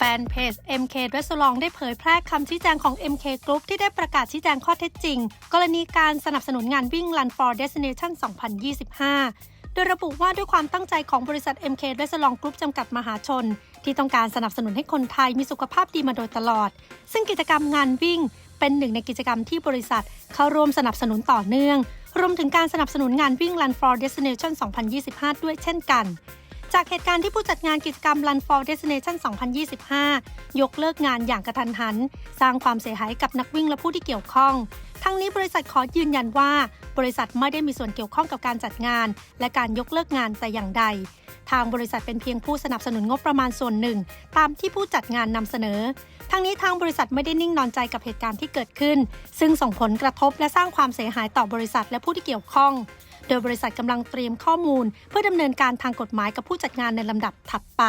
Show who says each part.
Speaker 1: แฟนเพจ MK Restaurant ได้เผยแพร่คำชี้แจงของ MK Group ที่ได้ประกาศชี้แจงข้อเท็จจริง กรณีการสนับสนุนงานวิ่ง Run for Destination 2025 โดยระบุว่าด้วยความตั้งใจของบริษัท MK Restaurant Group จำกัดมหาชน ที่ต้องการสนับสนุนให้คนไทยมีสุขภาพดีมาโดยตลอด ซึ่งกิจกรรมงานวิ่ง เป็นหนึ่งในกิจกรรมที่บริษัท เข้าร่วมสนับสนุนต่อเนื่อง รวมถึงการสนับสนุนงานวิ่ง Run for Destination 2025 ด้วยเช่นกัน จากเหตุการณ์ที่ผู้จัดงานกิจกรรม Run for Destination 2025 ยกเลิกงานอย่างกระทันหัน สร้างความเสียหายกับนักวิ่งและผู้ที่เกี่ยวข้อง ทั้งนี้บริษัทขอยืนยันว่า บริษัทไม่ได้มีส่วนเกี่ยวข้องกับการจัดงาน และการยกเลิกงานแต่อย่างใด ทางบริษัทเป็นเพียงผู้สนับสนุนงบประมาณส่วนหนึ่ง ตามที่ผู้จัดงานนำเสนอ ทั้งนี้ทางบริษัทไม่ได้นิ่งนอนใจกับเหตุการณ์ที่เกิดขึ้น ซึ่งส่งผลกระทบและสร้างความเสียหายต่อบริษัทและผู้ที่เกี่ยวข้อง โดยบริษัทกำลังเตรียมข้อมูล เพื่อดำเนินการทางกฎหมายกับผู้จัดงานในลำดับถัดไป